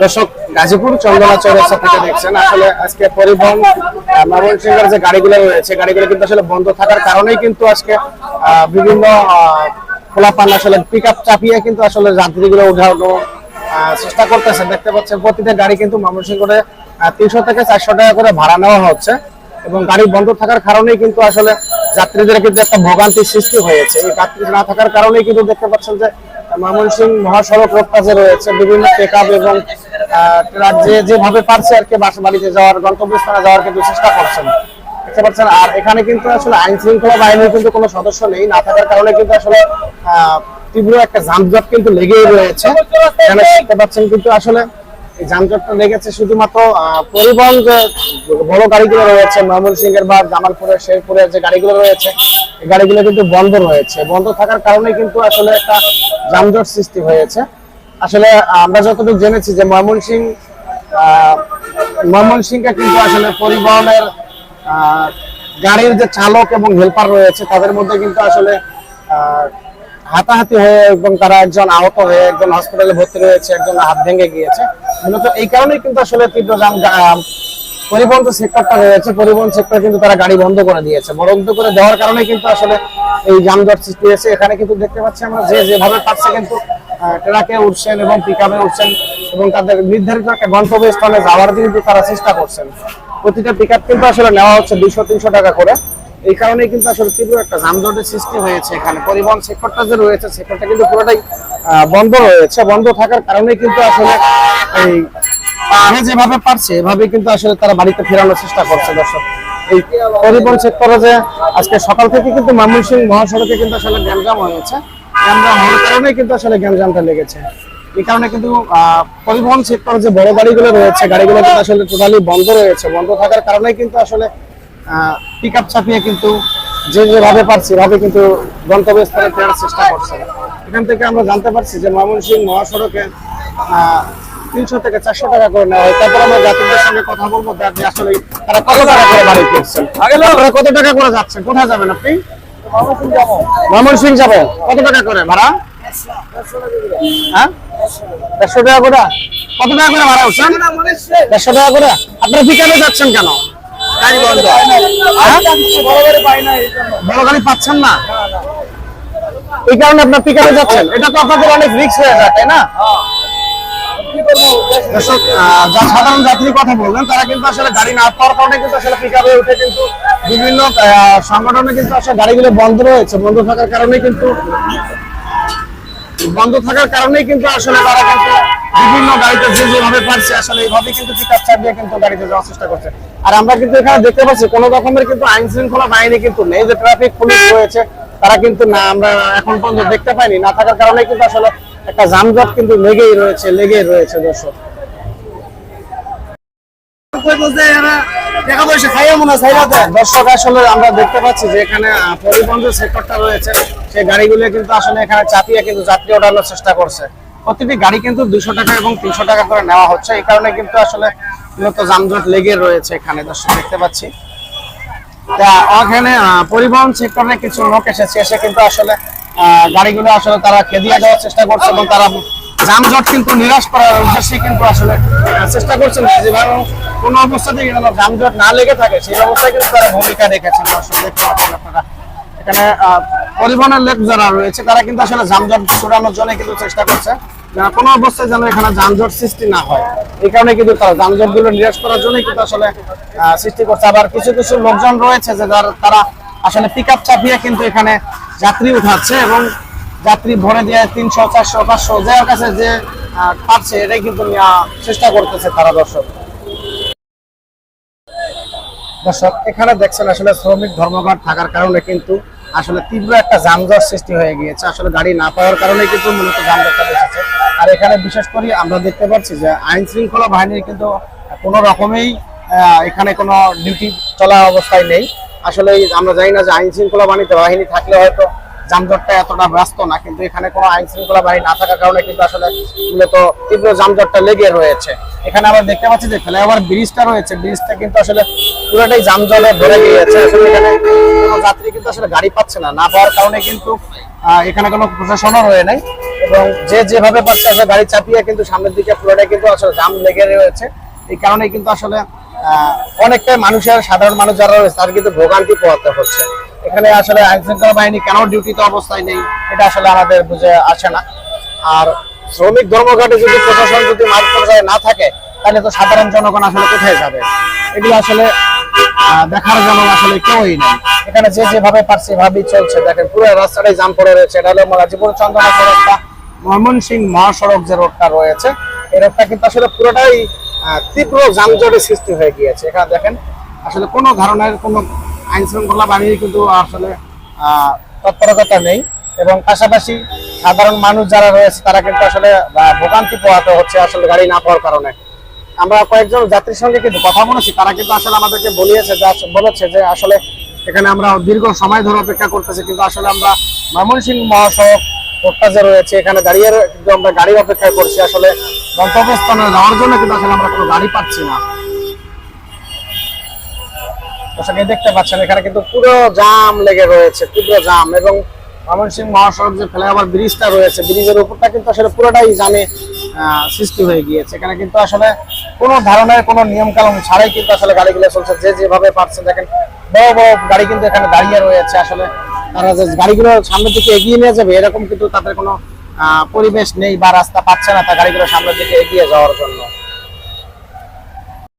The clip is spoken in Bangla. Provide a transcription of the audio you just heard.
দর্শক, গাজীপুর চন্দনাচরের থেকে দেখছেন, আসলে আজকে পরিবহন ময়মনসিংহের যে গাড়িগুলো রয়েছে, গাড়িগুলো কিন্তু আসলে বন্ধ থাকার কারণেই কিন্তু আজকে বিভিন্ন খোলাপান আসলে পিক আপ চাপিয়ে কিন্তু আসলে যাত্রীগুলো উঠানো চেষ্টা করতেছে। দেখতে পাচ্ছেন, প্রতিটা গাড়ি কিন্তু ময়মনসিংহ করে তিনশো থেকে চারশো টাকা করে ভাড়া নেওয়া হচ্ছে এবং গাড়ি বন্ধ থাকার কারণেই কিন্তু আসলে যাত্রীদের কিন্তু একটা ভোগান্তির সৃষ্টি হয়েছে। এই যাত্রী না থাকার কারণেই কিন্তু দেখতে পাচ্ছেন যে ময়মনসিংহ মহাসড়ক রোডটা যে রয়েছে বিভিন্ন পিক এবং যে যেভাবে পারছে আর কি বাসা বাড়িতে যাওয়ার, গন্তব্যস্থানে যাওয়ার কিন্তু চেষ্টা করছেন। দেখতে পাচ্ছেন, আর এখানে কিন্তু আসলে আইন শৃঙ্খলা বাহিনীর কিন্তু কোনো সদস্য নেই, না থাকার কারণে কিন্তু আসলে তীব্র একটা যানজট কিন্তু লেগেই রয়েছে। এখানে দেখতে পাচ্ছেন কিন্তু আসলে এই যানজটটা লেগেছে শুধুমাত্র পরিবহন যে বড় গাড়িগুলো রয়েছে, ময়মনসিংহের বা জামালপুরের শেরপুরের যে গাড়িগুলো রয়েছে, এই গাড়িগুলো কিন্তু বন্ধ রয়েছে। বন্ধ থাকার কারণে কিন্তু আসলে একটা যানজট সৃষ্টি হয়েছে। আসলে আমরা যতটুকু জেনেছি যে ময়মনসিংহ আহ, ময়মনসিংহকে কিন্তু আসলে পরিবহনের গাড়ির যে চালক এবং হেল্পার রয়েছে তাদের মধ্যে কিন্তু আসলে হাতাহাতি হয়ে এবং তারা একজন আহত হয়ে একজন হসপিটালে ভর্তি রয়েছে একজন হাত ভেঙে গিয়েছে। মূলত এই কারণেই কিন্তু আসলে তীব্র যান পরিবহন সেক্টরটা রয়েছে পরিবহন সেক্টর কিন্তু তারা গাড়ি বন্ধ করে দিয়েছে। বন্ধ করে দেওয়ার কারণে কিন্তু আসলে এই যানজট সৃষ্টি হয়েছে। এখানে কিন্তু দেখতে পাচ্ছি আমরা যে যেভাবে পাচ্ছে কিন্তু ট্রাকে উঠছেন এবং পিক আপে উঠছেন এবং তাদের নির্ধারিত একটা গন্তব্যস্থলে যাওয়ার কিন্তু তারা চেষ্টা করছেন। প্রতিটা পিক আপ কিন্তু আসলে নেওয়া হচ্ছে দুইশো, তিনশো টাকা করে। এই কারণে কিন্তু আসলে তীব্র একটা যানজটের সৃষ্টি হয়েছে এখানে। পরিবহন সেক্টরটা যে রয়েছে সেক্টরটা কিন্তু পুরোটাই বন্ধ রয়েছে। বন্ধ থাকার কারণে কিন্তু আসলে এই যে যেভাবে পারছে, এভাবে কিন্তু আসলে তারা বাড়িতে ফেরানোর চেষ্টা করছে, দর্শক। এই পরিবহন সেক্টরে যে আজকে সকাল থেকে কিন্তু ময়মনসিংহ মহাসড়কে কিন্তু আসলে গ্যাঞ্জাম হয়েছে গ্যাঞ্জাম হওয়ার কারণে কিন্তু আসলে গ্যাঞ্জামটা লেগেছে। এই কারণে কিন্তু পরিবহন সেক্টরে যে বড় গাড়িগুলো রয়েছে, গাড়িগুলো কিন্তু আসলে টোটালি বন্ধ রয়েছে। বন্ধ থাকার কারণে কিন্তু আসলে পিক আপ চাপিয়ে কিন্তু যে যেভাবে পারছি, এভাবে কিন্তু গন্তব্যস্থলে ফেরার চেষ্টা করছে। এখান থেকে আমরা জানতে পারছি যে ময়মনসিংহ মহাসড়কে তিনশো থেকে চারশো টাকা করে নেওয়া হয়। তারপর আমরা যাত্রীদের সঙ্গে কথা বলব আপনি আসলে তারা কত টাকা করে বাড়ি আপনারা কত টাকা করে যাচ্ছেন কোথায় যাবেন আপনি? ময়মনসিংহ যাব। কত টাকা করে ভাড়া? হ্যাঁ? দেড়শো টাকা করে? কত টাকা করে ভাড়া উঠছেন দেড়শো টাকা করে? আপনারা বিকালে যাচ্ছেন কেন? হ্যাঁ? বড় গাড়ি পাচ্ছেন না? এই কারণে আপনার পিকারে যাচ্ছেন। এটা তো আপনাদের অনেক রিস্ক হয়ে যায় তাই না? সাধারণ কথা বললেন, তারা কিন্তু আসলে গাড়ি না পাওয়ার কারণে কিন্তু আসলে উঠে কিন্তু বিভিন্ন সংগঠনে কিন্তু আসলে গাড়িগুলো বন্ধ রয়েছে। বন্ধ থাকার কারণে কিন্তু, বন্ধ থাকার কারণেই কিন্তু আসলে তারা কিন্তু বিভিন্ন গাড়িতে যে যেভাবে পারছে, আসলে এইভাবে কিন্তু কিন্তু গাড়িতে যাওয়ার চেষ্টা করছে। আর আমরা কিন্তু এখানে দেখতে পাচ্ছি, কোনো রকমের কিন্তু আইন শৃঙ্খলা বাহিনী কিন্তু নেই। যে ট্রাফিক পুলিশ রয়েছে, তারা কিন্তু না, আমরা এখন পর্যন্ত দেখতে পাইনি। না থাকার কারণে কিন্তু আসলে একটা যানজট কিন্তু লেগেই রয়েছে লেগেই রয়েছে দর্শক। দর্শক, আসলে আমরা দেখতে পাচ্ছি যে এখানে পরিবহন সেক্টরটা রয়েছে, সেই গাড়িগুলো কিন্তু আসলে এখানে চাপিয়ে কিন্তু যাত্রী ওঠানোর চেষ্টা করছে। প্রতিটি গাড়ি কিন্তু দুশো টাকা এবং তিনশো টাকা করে নেওয়া হচ্ছে। এই কারণে কিন্তু আসলে মূলত যানজট লেগে রয়েছে এখানে, দর্শক, দেখতে পাচ্ছি। তা, ওখানে পরিবহন সেক্টরে কিছু লোক এসেছে, এসে কিন্তু আসলে গাড়িগুলো আসলে তারা খেদিয়ে দেওয়ার চেষ্টা করছে এবং তারা যানজট কিন্তু নিরাশ করার উদ্দেশ্যে কিন্তু আসলে চেষ্টা করছেন কোনো অবস্থাতেই যেন যানজট না লেগে থাকে, সেই অবস্থায় কিন্তু তারা ভূমিকা রেখেছেন দর্শক, দেখতে পাচ্ছেন আপনারা। এখানে পরিবহনের লোক যারা রয়েছে, তারা কিন্তু আসলে যানজট ছড়ানোর জন্য কিন্তু চেষ্টা করছে। কোনো অবস্থায় যেন এখানে যানজট সৃষ্টি না হয়। এই কারণে কিন্তু তারা যানজটগুলো নিরাশ করার জন্যই কিন্তু আসলে সৃষ্টি করছে। আবার কিছু কিছু লোকজন রয়েছে যে তারা আসলে পিক আপ চাপিয়ে কিন্তু এখানে যাত্রী উঠাচ্ছে এবং যাত্রী ভরে দিয়ে তিনশো, চারশো, পাঁচশো যার কাছে যে পাচ্ছে এটাই কিন্তু চেষ্টা করতেছে তারা দর্শক। দর্শক, এখানে দেখছেন আসলে শ্রমিক ধর্মঘট থাকার কারণে কিন্তু আসলে তীব্র একটা যানজট সৃষ্টি হয়ে গিয়েছে। আসলে গাড়ি না পাওয়ার কারণে কিন্তু মূলত যানজটটা বেঁচেছে আর এখানে বিশেষ করে আমরা দেখতে পাচ্ছি যে আইন শৃঙ্খলা বাহিনীর কিন্তু কোনো রকমেই এখানে কোনো ডিউটি চলা অবস্থায় নেই। আসলে আমরা জানি না যে আইন শৃঙ্খলা বাহিনী বাহিনী থাকলে হয়তো যানজটটা এতটা ব্যস্ত না, কিন্তু এখানে কোনো আইন শৃঙ্খলা বাহিনী না থাকার কারণে কিন্তু আসলে মূলত তীব্র যানজটটা লেগে রয়েছে। এখানে আমরা দেখতে পাচ্ছি যে ফ্লাইওভার ব্রিজটা রয়েছে, ব্রিজটা কিন্তু আসলে পুরোটাই যানজটে ভরে গিয়েছে। আসলে এখানে কোনো যাত্রী কিন্তু আসলে গাড়ি পাচ্ছে না না পাওয়ার কারণে কিন্তু এখানে কোনো প্রশাসনও রয়ে নাই এবং যে যেভাবে পাচ্ছে আসলে গাড়ি চাপিয়ে কিন্তু সামনের দিকে পুরোটাই কিন্তু আসলে জাম লেগে রয়েছে। এই কারণে কিন্তু আসলে অনেকটাই মানুষের, সাধারণ মানুষ যারা রয়েছে তার কিন্তু ভোগান্তি পোহাতে হচ্ছে। এখানে আসলে আইন শৃঙ্খলা বাহিনী কেন ডিউটিতে অবস্থায় নেই, এটা আসলে আমাদের বুঝে আসে না। আর শ্রমিক ধর্মঘটে যদি প্রশাসন যদি মাঠ পর্যায়ে না থাকে, তাহলে তো সাধারণ জনগণ আসলে কোথায় যাবে? এগুলো আসলে দেখার জন্য আসলে কেউই নেই। এখানে যে যেভাবে পারছে এভাবেই চলছে। দেখেন, পুরো রাস্তাটাই জাম পড়ে রয়েছে। এটা হলো গাজীপুর চন্দনা সড়কটা ময়মনসিংহ মহাসড়ক যে রোডটা রয়েছে, এই রোডটা কিন্তু আসলে পুরোটাই তীব্র যানজটের সৃষ্টি হয়ে গিয়েছে। এখানে দেখেন, আসলে কোনো ধরনের কোনো আইন শৃঙ্খলা বাহিনী কিন্তু আসলে তৎপরতা নেই। এবং পাশাপাশি সাধারণ মানুষ যারা রয়েছে, তারা কিন্তু আসলে ভোগান্তি পোহাতে হচ্ছে আসলে গাড়ি না পাওয়ার কারণে। আমরা কয়েকজন যাত্রীর সঙ্গে কিন্তু কথা বলেছি, তারা কিন্তু আসলে আমাদেরকে বলিয়েছে বলেছে যে আসলে এখানে আমরা দীর্ঘ সময় ধরে অপেক্ষা করতেছি, কিন্তু আসলে আমরা ময়মনসিংহ মহাসড়ক রোডটা রয়েছে, এখানে দাঁড়িয়ে কিন্তু আমরা গাড়ির অপেক্ষা করছি। আসলে গন্তব্যস্থানে যাওয়ার জন্য কিন্তু আসলে আমরা কোনো গাড়ি পাচ্ছি না। দর্শক দেখতে পাচ্ছেন, এখানে কিন্তু পুরো জাম লেগে রয়েছে তীব্র জাম। এবং ময়মনসিংহ মহাসড়ক যে ফ্লাইওভার ব্রিজটা রয়েছে, ব্রিজের উপরটা কিন্তু আসলে পুরোটাই জামে সৃষ্টি হয়ে গিয়েছে। এখানে কিন্তু আসলে কোনো ধরনের কোনো নিয়ম কানুন ছাড়াই কিন্তু আসলে গাড়িগুলো চলছে। যে যেভাবে পারছে, দেখেন, বড় বড় গাড়ি কিন্তু এখানে দাঁড়িয়ে রয়েছে। আসলে তারা যে গাড়িগুলো সামনের দিকে এগিয়ে নিয়ে যাবে, এরকম কিন্তু তাদের কোনো পরিবেশ নেই বা রাস্তা পাচ্ছে না তা গাড়িগুলো সামনের দিকে এগিয়ে যাওয়ার জন্য।